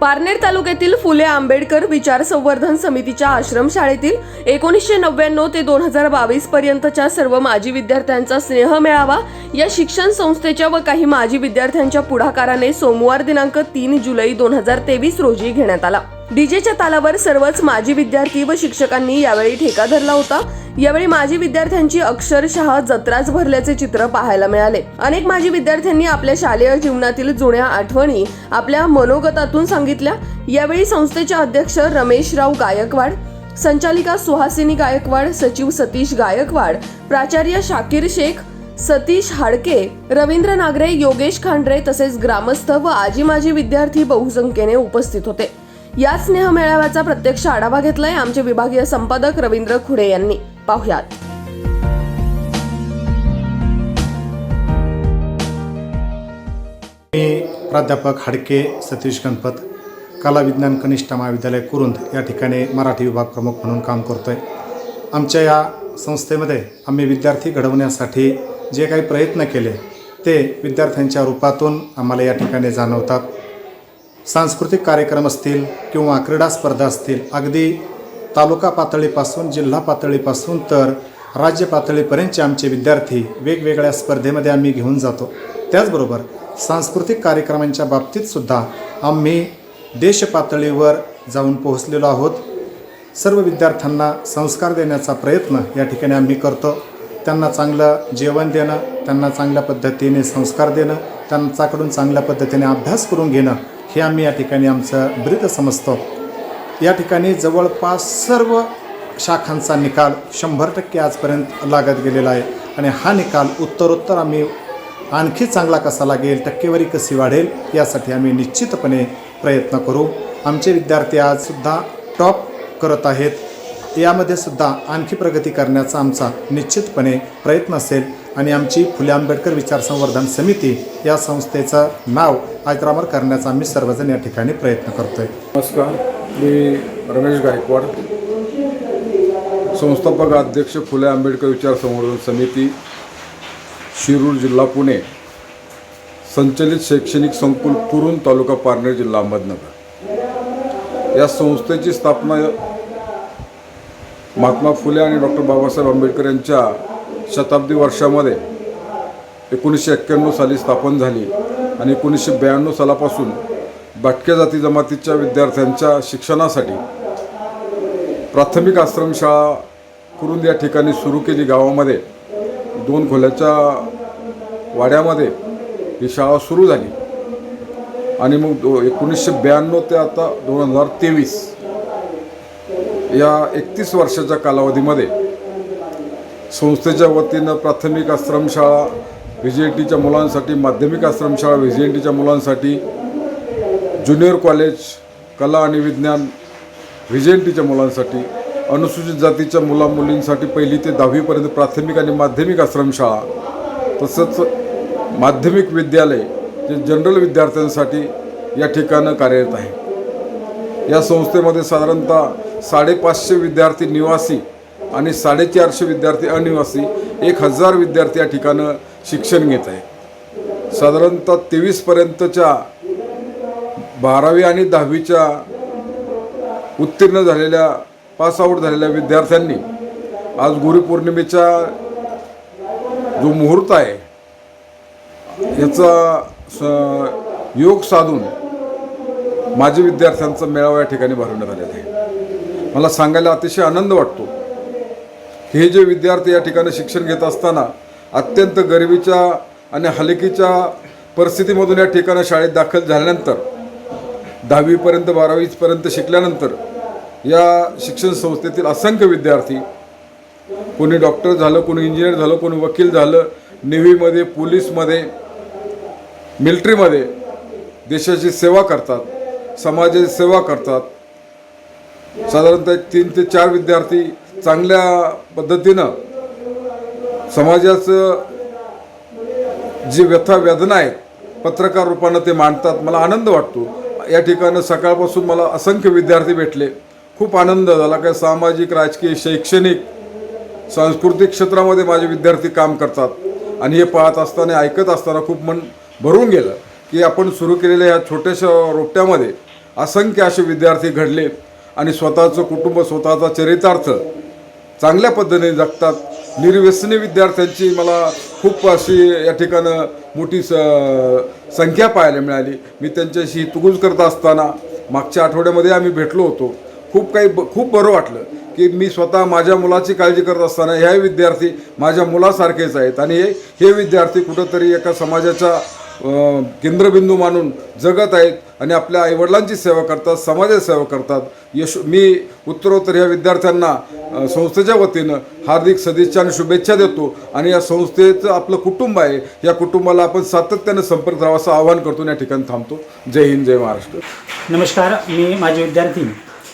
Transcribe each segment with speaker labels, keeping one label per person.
Speaker 1: पारनेर तालुक्यातील फुले आंबेडकर विचार संवर्धन समितीच्या आश्रमशाळेतील एकोणीसशे नव्याण्णव ते दोन हजार बावीस पर्यंतच्या सर्व माजी विद्यार्थ्यांचा स्नेह मेळावा या शिक्षण संस्थेच्या व काही माजी विद्यार्थ्यांच्या पुढाकाराने सोमवार दिनांक तीन जुलै दोन हजार तेवीस रोजी घेण्यात आला. डीजेच्या तालावर सर्वच माजी विद्यार्थी व शिक्षकांनी यावेळी ठेका धरला होता. यावेळी माजी विद्यार्थ्यांची अक्षरशः जत्राच भरल्याचे चित्र पाहायला मिळाले. अनेक माजी विद्यार्थ्यांनी आपल्या शालेय जीवनातील जुन्या आठवणी आपल्या मनोगतातून सांगितल्या. यावेळी संस्थेचे अध्यक्ष रमेशराव गायकवाड संचालिका सुहासिनी गायकवाड सचिव सतीश गायकवाड प्राचार्य शाकीर शेख सतीश हाडके रवींद्र नागरे योगेश खांडरे तसेच ग्रामस्थ व आजी माजी विद्यार्थी बहुसंख्येने उपस्थित होते. या स्नेह मेळाव्याचा प्रत्यक्ष आढावा घेतलाय आमचे विभागीय संपादक रवींद्र खुडे यांनी. पाहुयात.
Speaker 2: मी प्राध्यापक हाडके सतीश गणपत कला विज्ञान कनिष्ठ महाविद्यालय कुरुंद या ठिकाणी मराठी विभाग प्रमुख म्हणून काम करतो आहे आमच्या या संस्थेमध्ये आम्ही विद्यार्थी घडवण्यासाठी जे काही प्रयत्न केले ते विद्यार्थ्यांच्या रूपातून आम्हाला या ठिकाणी जाणवतात. सांस्कृतिक कार्यक्रम असतील किंवा क्रीडा स्पर्धा असतील अगदी तालुका पातळीपासून जिल्हा पातळीपासून तर राज्य पातळीपर्यंतचे आमचे विद्यार्थी वेगवेगळ्या स्पर्धेमध्ये आम्ही घेऊन जातो. त्याचबरोबर सांस्कृतिक कार्यक्रमांच्या बाबतीतसुद्धा आम्ही देश पातळीवर जाऊन पोहोचलेलो आहोत. सर्व विद्यार्थ्यांना संस्कार देण्याचा प्रयत्न या ठिकाणी आम्ही करतो. त्यांना चांगलं जेवण देणं त्यांना चांगल्या पद्धतीने संस्कार देणं त्यांच्याकडून चांगल्या पद्धतीने अभ्यास करून घेणं हे आम्ही या ठिकाणी आमचं ब्रीद समजतो. या ठिकाणी जवळपास सर्व शाखांचा निकाल शंभर टक्के आजपर्यंत लागत गेलेला आहे. आणि हा निकाल उत्तरोत्तर आम्ही आणखी चांगला कसा लागेल टक्केवारी कशी वाढेल यासाठी आम्ही निश्चितपणे प्रयत्न करू. आमचे विद्यार्थी आजसुद्धा टॉप करत आहेत. यामध्ये सुद्धा आणखी प्रगती करण्याचा आमचा निश्चितपणे प्रयत्न असेल. आणि आमची फुले आंबेडकर विचार संवर्धन समिती या संस्थेचं नाव अजरामर करण्याचा आम्ही सर्वजण या ठिकाणी प्रयत्न करतो आहे
Speaker 3: नमस्कार मी रमेश गायकवाड संस्थापक अध्यक्ष फुले आंबेडकर विचार संवर्धन समिती शिरूर जिल्हा पुणे संचलित शैक्षणिक संकुल पुरुण तालुका पारनेर जिल्हा अहमदनगर. या संस्थेची स्थापना महात्मा फुले आणि डॉक्टर बाबासाहेब आंबेडकर यांच्या शताब्दी वर्षामध्ये एकोणीसशे एक्क्याण्णव साली स्थापन झाली आणि एकोणीसशे ब्याण्णव सालापासून भटक्या जाती जमातीच्या विद्यार्थ्यांच्या शिक्षणासाठी प्राथमिक आश्रमशाळा कुरुंद या ठिकाणी सुरू केली. गावामध्ये दोन खोल्याच्या वाड्यामध्ये ही शाळा सुरू झाली. आणि मग दो एकोणीसशे ब्याण्णव ते आता दोन हजार तेवीस या एकतीस वर्षाच्या कालावधीमध्ये संस्थेच्या वतीनं प्राथमिक आश्रमशाळा व्ही जी एन टीच्या मुलांसाठी माध्यमिक आश्रमशाळा व्ही जी एन टीच्या मुलांसाठी ज्युनियर कॉलेज कला आणि विज्ञान व्ही जी एन टीच्या मुलांसाठी अनुसूचित जातीच्या मुला मुलींसाठी पहिली ते दहावीपर्यंत प्राथमिक आणि माध्यमिक आश्रमशाळा तसंच माध्यमिक विद्यालय जे जनरल विद्यार्थ्यांसाठी या ठिकाणं कार्यरत आहे. या संस्थेमध्ये साधारणतः साडेपाचशे विद्यार्थी निवासी आणि साडेचारशे विद्यार्थी अनिवासी एक हजार विद्यार्थी या ठिकाणं शिक्षण घेत आहे. साधारणतः तेवीसपर्यंतच्या बारावी आणि दहावीच्या उत्तीर्ण झालेल्या पासआऊट झालेल्या विद्यार्थ्यांनी आज गुरुपौर्णिमेचा जो मुहूर्त आहे याचा स योग साधून माजी विद्यार्थ्यांचा मेळावा या ठिकाणी भरवण्यात आलेला आहे. मला सांगायला अतिशय आनंद वाटतो. हे जे विद्यार्थी या ठिकाणी शिक्षण घेत असताना अत्यंत गरिबीच्या आणि हलकीच्या परिस्थितीमधून या ठिकाणी शाळेत दाखल झाल्यानंतर दहावीपर्यंत बारावीपर्यंत शिकल्यानंतर या शिक्षण संस्थेतील असंख्य विद्यार्थी कोणी डॉक्टर झालं कोणी इंजिनियर झालं कोणी वकील झालं नेव्हीमध्ये पोलीसमध्ये मिलिटरीमध्ये देशाची सेवा करतात समाजाची सेवा करतात. साधारणतः तीन ते चार विद्यार्थी चांगल्या पद्धतीनं समाजाचं जी व्यथा वेदना आहेत पत्रकार रूपानं ते मांडतात मला आनंद वाटतो. या ठिकाणी सकाळपासून मला असंख्य विद्यार्थी भेटले. खूप आनंद झाला काय सामाजिक राजकीय शैक्षणिक सांस्कृतिक क्षेत्रामध्ये माझे विद्यार्थी काम करतात. आणि हे पाहत असताना ऐकत असताना खूप मन भरून गेलं की आपण सुरू केलेल्या ह्या छोट्याशा रोपट्यामध्ये असंख्य असे विद्यार्थी घडले. आणि स्वतःचं कुटुंब स्वतःचा चरितार्थ चांगल्या पद्धतीने जगतात. निर्व्यसनी विद्यार्थ्यांची मला खूप अशी या ठिकाणं मोठी स संख्या पाहायला मिळाली. मी त्यांच्याशी तुगुज करत असताना मागच्या आठवड्यामध्ये आम्ही भेटलो होतो. खूप काही ब खूप बरं वाटलं की मी स्वतः माझ्या मुलाची काळजी करत असताना ह्या विद्यार्थी माझ्या मुलासारखेच आहेत. आणि हे हे विद्यार्थी कुठंतरी एका समाजाच्या केंद्रबिंदू मानून जगत आहेत. आणि आपल्या आईवडिलांची सेवा करतात समाजाची सेवा करतात. यश मी उत्तरोत्तर या विद्यार्थ्यांना संस्थेच्या वतीनं हार्दिक सदिच्छा आणि शुभेच्छा देतो. आणि या संस्थेचं आपलं कुटुंब आहे या कुटुंबाला आपण सातत्यानं संपर्क राहावा असं आवाहन करतो या ठिकाणी थांबतो. जय हिंद जय महाराष्ट्र.
Speaker 4: नमस्कार मी माझे विद्यार्थी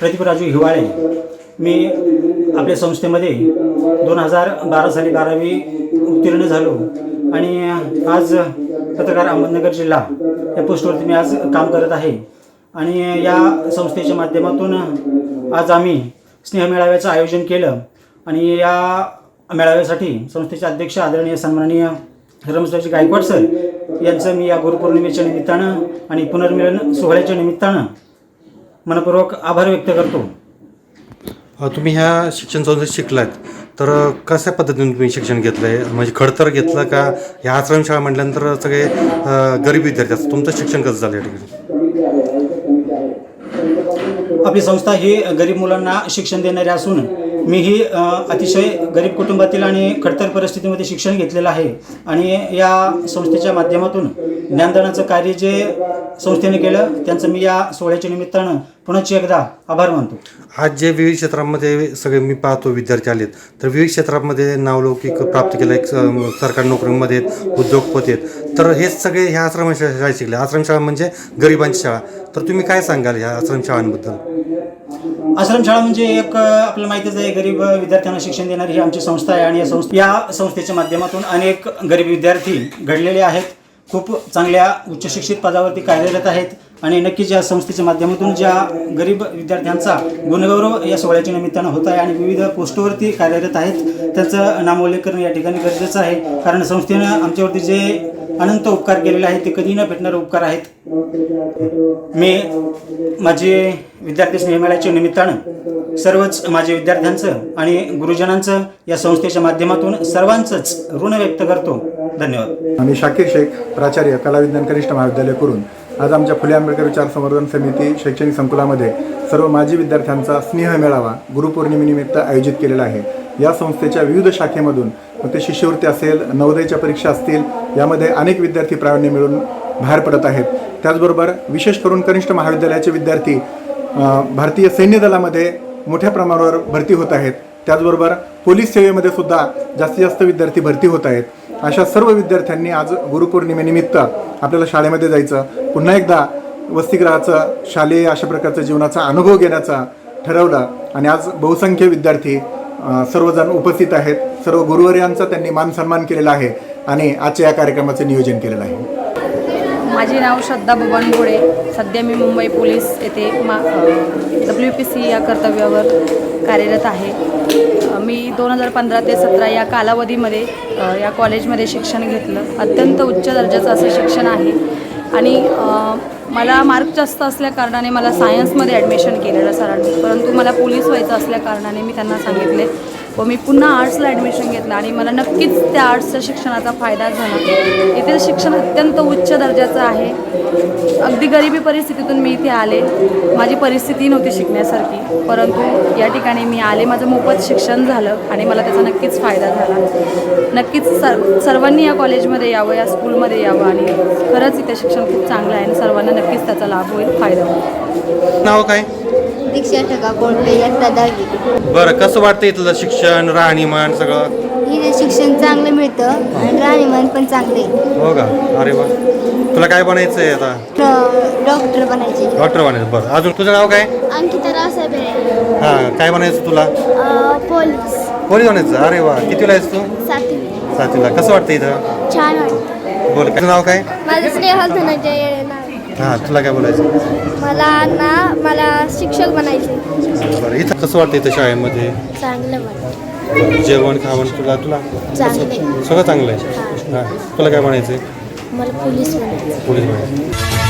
Speaker 4: प्रदीप राजू हिवाळे. मी आपल्या संस्थेमध्ये दोन हजार बारा साली बारावी उत्तीर्ण झालो. आणि आज पत्रकार अहमदनगर जिल्हा या पोस्टवरती मी आज काम करत आहे. आणि या संस्थेच्या माध्यमातून आज आम्ही स्नेहमेळाव्याचं आयोजन केलं. आणि या मेळाव्यासाठी संस्थेचे अध्यक्ष आदरणीय सन्माननीय रमेशरावजी गायकवाड सर यांचं मी या गुरुपौर्णिमेच्या निमित्तानं आणि पुनर्मिलन सोहळ्याच्या निमित्तानं मनपूर्वक आभार व्यक्त करतो.
Speaker 5: तुम्ही ह्या शिक्षण संस्थेत शिकलात. तर कशा पद्धतीने तुम्ही शिक्षण घेतलं आहे म्हणजे खडतर घेतलं का? ह्या आश्रमशाळा म्हटल्यानंतर सगळे गरीब विद्यार्थी असतात. तुमचं शिक्षण कसं झालं या ठिकाणी?
Speaker 4: आपली संस्था ही गरीब मुलांना शिक्षण देणारी असून मी ही अतिशय गरीब कुटुंबातील आणि खडतर परिस्थितीमध्ये शिक्षण घेतलेलं आहे. आणि या संस्थेच्या माध्यमातून ज्ञानदानाचं कार्य जे संस्थेने केलं त्यांचं मी या सोहळ्याच्या निमित्तानं पुनश्च एकदा आभार मानतो.
Speaker 5: आज जे विविध क्षेत्रामध्ये सगळे मी पाहतो विद्यार्थी आलेत तर विविध क्षेत्रामध्ये नावलौकिक प्राप्त केलं एक सरकारी नोकरीमध्ये आहेत उद्योगपती आहेत. तर हे सगळे ह्या आश्रमशाळा शाळेत शिकले. आश्रमशाळा म्हणजे गरिबांची शाळा. तर तुम्ही काय सांगाल ह्या आश्रमशाळांबद्दल
Speaker 4: आश्रमशाळा म्हणजे एक आपल्याला माहितीच आहे गरीब विद्यार्थ्यांना शिक्षण देणारी ही आमची संस्था आहे आणि या संस्थे या संस्थेच्या माध्यमातून अनेक गरीब विद्यार्थी घडलेले आहेत. खूप चांगल्या उच्च शिक्षित पदावरती कार्यरत आहेत. आणि नक्कीच या संस्थेच्या माध्यमातून ज्या गरीब विद्यार्थ्यांचा गुणगौरव या सोहळ्याच्या निमित्तानं होत आहे आणि विविध पोस्टवरती कार्यरत आहेत त्यांचं नामोल्लेख करणं या ठिकाणी गरजेचं आहे. कारण संस्थेनं आमच्यावरती जे अनंत उपकार केलेले आहेत ते कधी न भेटणारे उपकार आहेत. मी माझे विद्यार्थी स्नेहमेळ्याच्या निमित्तानं सर्वच माझ्या विद्यार्थ्यांचं आणि गुरुजनांचं या संस्थेच्या माध्यमातून सर्वांचंच ऋण व्यक्त करतो. धन्यवाद.
Speaker 6: मी शाकीर शेख प्राचार्य कला विज्ञान कनिष्ठ महाविद्यालय करून आज आमच्या फुले आंबेडकर विचार संवर्धन समिती शैक्षणिक संकुलामध्ये सर्व माजी विद्यार्थ्यांचा स्नेह मेळावा गुरुपौर्णिमेनिमित्त आयोजित केलेला आहे. या संस्थेच्या विविध शाखेमधून मग ते शिष्यवृत्ती असेल नवोदयच्या परीक्षा असतील यामध्ये अनेक विद्यार्थी प्रावीण्य मिळून बाहेर पडत आहेत. त्याचबरोबर विशेष करून कनिष्ठ महाविद्यालयाचे विद्यार्थी भारतीय सैन्य दलामध्ये मोठ्या प्रमाणावर भरती होत आहेत. त्याचबरोबर पोलीस सेवेमध्ये सुद्धा जास्तीत जास्त विद्यार्थी भरती होत आहेत. अशा सर्व विद्यार्थ्यांनी आज गुरुपौर्णिमेनिमित्त आपल्याला शाळेमध्ये जायचं पुन्हा एकदा वसतिगृहाचं शालेय अशा प्रकारचं जीवनाचा अनुभव घेण्याचा ठरवलं आणि आज बहुसंख्य विद्यार्थी सर्वजण उपस्थित आहेत. सर्व गुरुवर्यांचा त्यांनी मान सन्मान केलेला आहे आणि आजच्या या कार्यक्रमाचं नियोजन केलेलं आहे.
Speaker 7: माझे नाव श्रद्धा बबन घोडे. सध्या मी मुंबई पोलीस येथे मा डब्ल्यू पी सी या कर्तव्यावर कार्यरत आहे. मी दोन हजार पंधरा ते सतरा या कालावधीमध्ये या कॉलेजमध्ये शिक्षण घेतलं. अत्यंत उच्च दर्जाचं असं शिक्षण आहे. आणि मला मार्क जास्त असल्या कारणाने मला सायन्समध्ये ॲडमिशन केलेलं सरांनी. परंतु मला पोलीस व्हायचं असल्या कारणाने मी त्यांना सांगितले व मी पुन्हा आर्ट्सला ॲडमिशन घेतलं आणि मला नक्कीच त्या आर्ट्सच्या शिक्षणाचा फायदा झाला. येथील शिक्षण अत्यंत उच्च दर्जाचं आहे. अगदी गरिबी परिस्थितीतून मी इथे आले. माझी परिस्थिती नव्हती शिकण्यासारखी परंतु या ठिकाणी मी आले. माझं मोफत शिक्षण झालं आणि मला त्याचा नक्कीच फायदा झाला. नक्कीच सर सर्वांनी या कॉलेजमध्ये यावं या स्कूलमध्ये यावं आणि खरंच इथे शिक्षण खूप चांगलं आहे आणि सर्वांना नक्कीच त्याचा लाभ होईल फायदा होईल.
Speaker 5: नाव काय?
Speaker 8: दीक्षा ठका इयत्ता दहावी
Speaker 5: बरं कसं वाटतं इथलं शिक्षण राहणीमान सगळं?
Speaker 8: इथे शिक्षण चांगलं मिळतं आणि राहणीमान पण चांगले
Speaker 5: हो का? अरे वा. तुला काय बनायचं आहे आता
Speaker 8: डॉक्टर बनायचे.
Speaker 5: डॉक्टर बनायचं बरं. अजून तुझं नाव काय?
Speaker 8: अंकिता रावसाहेब
Speaker 5: हां काय बनायचं तुला?
Speaker 8: पोलीस.
Speaker 5: कोणी बनायचं? अरे वा. कितीला आहेस तू?
Speaker 8: सातवी
Speaker 5: साथीला कसं वाटतं इथं?
Speaker 8: छान वाटतं.
Speaker 5: बोल काय नाव काय?
Speaker 8: माझं स्नेहल धनंजय.
Speaker 5: हां तुला काय बोलायचं?
Speaker 8: मला ना मला शिक्षक बनायचे.
Speaker 5: बरं इथं कसं वाटतं इथं शाळेमध्ये?
Speaker 8: चांगलं वाटतं.
Speaker 5: जेवण खावण तुला तुला?
Speaker 8: चांगले.
Speaker 5: सगळं चांगलं आहे. हां. तुला काय म्हणायचं आहे
Speaker 8: मला पोलीस बनायचं
Speaker 5: पोलीस बनायचं